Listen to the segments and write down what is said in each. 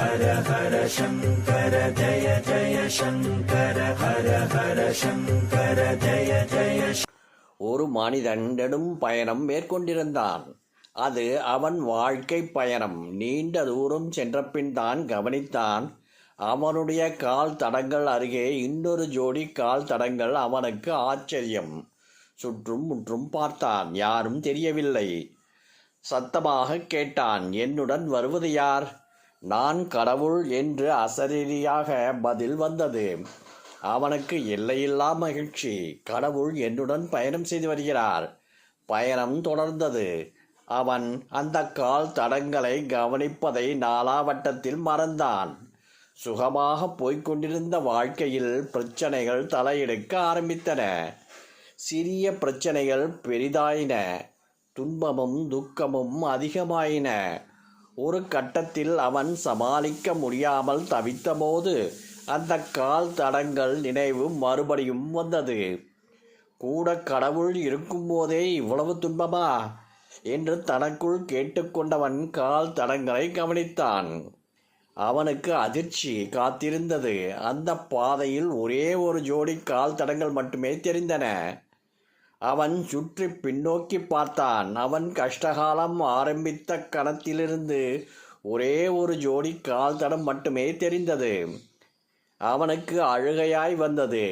ஹர ஹர சங்கர ஜய ஜய சங்கர ஹர ஹர சங்கர ஜய ஜய ஒரு மனிதன் நெடும் பயணம் மேற்கொண்டிருந்தான். அது அவன் வாழ்க்கை பயணம். நீண்ட தூரம் சென்றபின் தான் கவனித்தான். அவனுடைய கால் தடங்கள் அருகே இன்னொரு ஜோடி கால் தடங்கள் அவனுக்கு ஆச்சரியம். சுற்றும் முற்றும் பார்த்தான். யாரும் தெரியவில்லை. சத்தமாக கேட்டான். என்னுடன் வருவது யார்? நான் கடவுள் என்று அசரீரியாக பதில் வந்தது. அவனுக்கு எல்லையில்லா மகிழ்ச்சி. கடவுள் என்னுடன் பயணம் செய்து வருகிறார். பயணம் தொடர்ந்தது. அவன் அந்த கால் தடங்களை கவனிப்பதை நாலாவட்டத்தில் மறந்தான். சுகமாக போய்கொண்டிருந்த வாழ்க்கையில் பிரச்சனைகள் தலையெடுக்க ஆரம்பித்தன. சிறிய பிரச்சனைகள் பெரிதாயின. துன்பமும் துக்கமும் அதிகமாயின. ஒரு கட்டத்தில் அவன் சமாளிக்க முடியாமல் தவித்தபோது அந்த கால் தடங்கள் நினைவு மறுபடியும் வந்தது. கூட கடவுள் இருக்கும்போதே இவ்வளவு துன்பமா என்று தனக்குள் கேட்டுக்கொண்டவன் கால் தடங்களை கவனித்தான். அவனுக்கு அதிர்ச்சி காத்திருந்தது. அந்த பாதையில் ஒரே ஒரு ஜோடி கால் தடங்கள் மட்டுமே தெரிந்தன. அவன் சுற்றி பின்னோக்கி பார்த்தான். அவன் கஷ்டகாலம் ஆரம்பித்த கணத்திலிருந்து ஒரே ஒரு ஜோடி கால் தடம் மட்டுமே தெரிந்தது. அவனுக்கு அழுகையாய் வந்தது.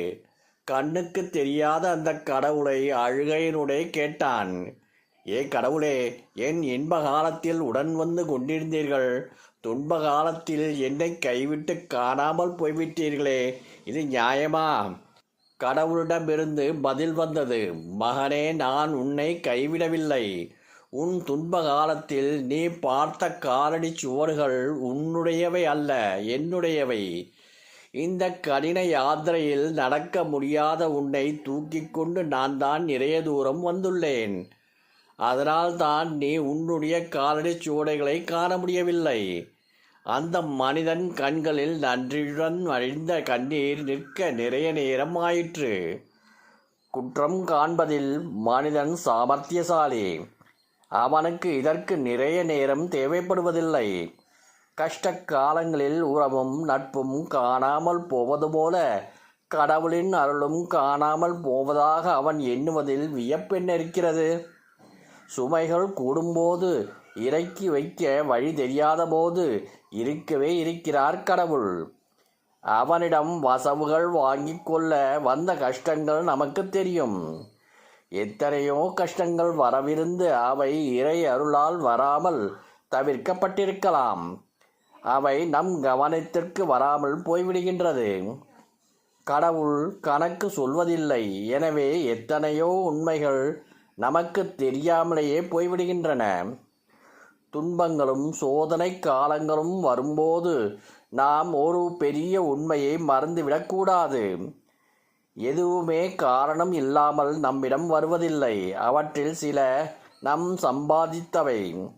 கண்ணுக்கு தெரியாத அந்த கடவுளை அழுகையினுடைய கேட்டான். ஏ கடவுளே என் இன்ப காலத்தில் உடன் வந்து கொண்டிருந்தீர்கள். துன்ப காலத்தில் என்னை கைவிட்டு காணாமல் போய்விட்டீர்களே. இது நியாயமா? கடவுளிடமிருந்து பதில் வந்தது மகனே நான் உன்னை கைவிடவில்லை. உன் துன்ப காலத்தில் நீ பார்த்த காலடி சுவடுகள் உன்னுடையவை அல்ல என்னுடையவை. இந்த கடின யாத்திரையில் நடக்க முடியாத உன்னை தூக்கி கொண்டு நான் தான் நிறைய தூரம் வந்துள்ளேன். அதனால் தான் நீ உன்னுடைய காலடி சுவடைகளை காண முடியவில்லை. அந்த மனிதன் கண்களில் நன்றியுடன் அழிந்த கண்ணீர் நிற்க நிறைய நேரம் ஆயிற்று. குற்றம் காண்பதில் மனிதன் சாமர்த்தியசாலி. அவனுக்கு இதற்கு நிறைய நேரம் தேவைப்படுவதில்லை. கஷ்ட காலங்களில் உறவும் நட்பும் காணாமல் போவது போல கடவுளின் அருளும் காணாமல் போவதாக அவன் எண்ணுவதில் வியப்பென்ன இருக்கிறது? சுமைகள் கூடும்போது இறக்கி வைக்க வழி தெரியாத போது இருக்கவே இருக்கிறார் கடவுள். அவனிடம் வசவுகள் வாங்கிக் கொள்ள வந்த கஷ்டங்கள் நமக்கு தெரியும். எத்தனையோ கஷ்டங்கள் வரவிருந்து அவை இறை அருளால் வராமல் தவிர்க்கப்பட்டிருக்கலாம். அவை நம் கவனத்திற்கு வராமல் போய்விடுகின்றது. கடவுள் கணக்கு சொல்வதில்லை. எனவே எத்தனையோ உண்மைகள் நமக்கு தெரியாமலேயே போய்விடுகின்றன. துன்பங்களும் சோதனை காலங்களும் வரும்போது நாம் ஒரு பெரிய உண்மையை மறந்துவிடக்கூடாது. எதுவுமே காரணம் இல்லாமல் நம்மிடம் வருவதில்லை. அவற்றில் சில நம் சம்பாதித்தவை.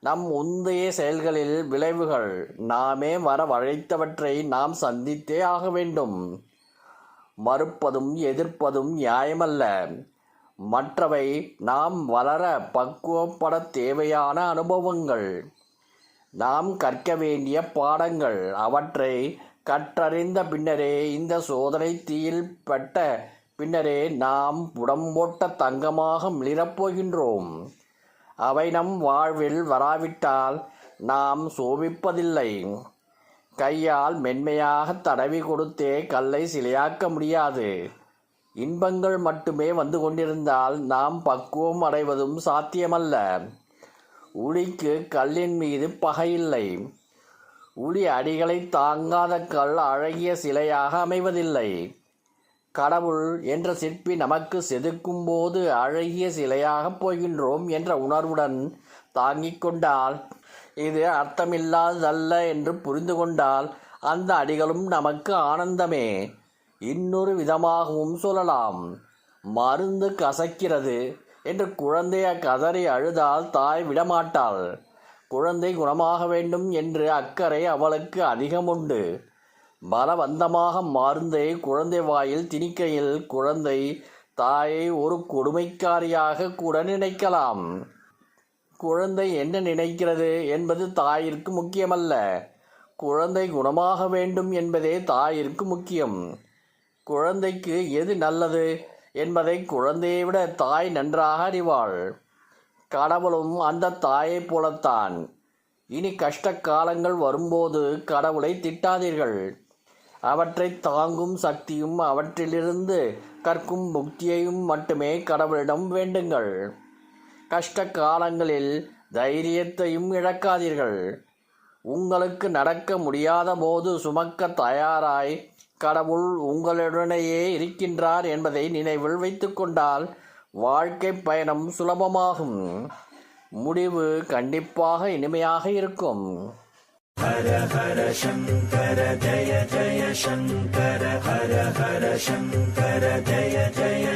நம் முந்தைய செயல்களில் விளைவுகள். நாமே வர வழைத்தவற்றை நாம் சந்தித்தே ஆக வேண்டும். மறுப்பதும் எதிர்ப்பதும் நியாயமல்ல. மற்றவை நாம் வளர பக்குவப்பட தேவையான அனுபவங்கள். நாம் கற்க வேண்டிய பாடங்கள் அவற்றை கற்றறிந்த பின்னரே இந்த சோதனை தீயில் பட்ட பின்னரே நாம் உடம்போட்ட தங்கமாக மிளிரப்போகின்றோம் அவை நம் வாழ்வில் வராவிட்டால் நாம் சோபிப்பதில்லை. கையால் மென்மையாக தடவி கொடுத்தே கல்லை சிலையாக்க முடியாது. இன்பங்கள் மட்டுமே வந்து கொண்டிருந்தால் நாம் பக்குவம் அடைவதும் சாத்தியமல்ல. உளிக்கு கல்லின் மீது பகையில்லை உளி அடிகளை தாங்காத கல் அழகிய சிலையாக அமைவதில்லை. கடவுள் என்ற சிற்பி நமக்கு செதுக்கும் போது அழகிய சிலையாகப் போகின்றோம் என்ற உணர்வுடன் தாங்கிக் கொண்டால் இது அர்த்தமில்லாததல்ல என்று புரிந்து கொண்டால் அந்த அடிகளும் நமக்கு ஆனந்தமே. இன்னொரு விதமாகவும் சொல்லலாம். மருந்து கசக்கிறது என்று குழந்தை கதறி அழுதால் தாய் விடமாட்டாள். குழந்தை குணமாக வேண்டும் என்று அக்கறை அவளுக்கு அதிகம் உண்டு பலவந்தமாக மருந்தை குழந்தை வாயில் திணிக்கையில் குழந்தை தாயை ஒரு கொடுமைக்காரியாக கூட நினைக்கலாம். குழந்தை என்ன நினைக்கிறது என்பது தாயிற்கு முக்கியமல்ல. குழந்தை குணமாக வேண்டும் என்பதே தாயிற்கு முக்கியம். குழந்தைக்கு எது நல்லது என்பதை குழந்தையை விட தாய் நன்றாக அறிவாள். கடவுளும் அந்த தாயைப் போலத்தான். இனி கஷ்ட காலங்கள் வரும்போது கடவுளை திட்டாதீர்கள். அவற்றை தாங்கும் சக்தியும் அவற்றிலிருந்து கற்கும் முக்தியையும் மட்டுமே கடவுளிடம் வேண்டுங்கள். கஷ்ட காலங்களில் தைரியத்தையும் இழக்காதீர்கள். உங்களுக்கு நடக்க முடியாத போது சுமக்க தயாராய் கடவுள் உங்களுடனேயே இருக்கின்றார் என்பதை நினைவில் வைத்துக்கொண்டால் வாழ்க்கை பயணம் சுலபமாகும். முடிவு கண்டிப்பாக இனிமையாக இருக்கும். ஹர ஹர சங்கர ஜய ஜய சங்கர ஹர ஹர சங்கர ஜய ஜய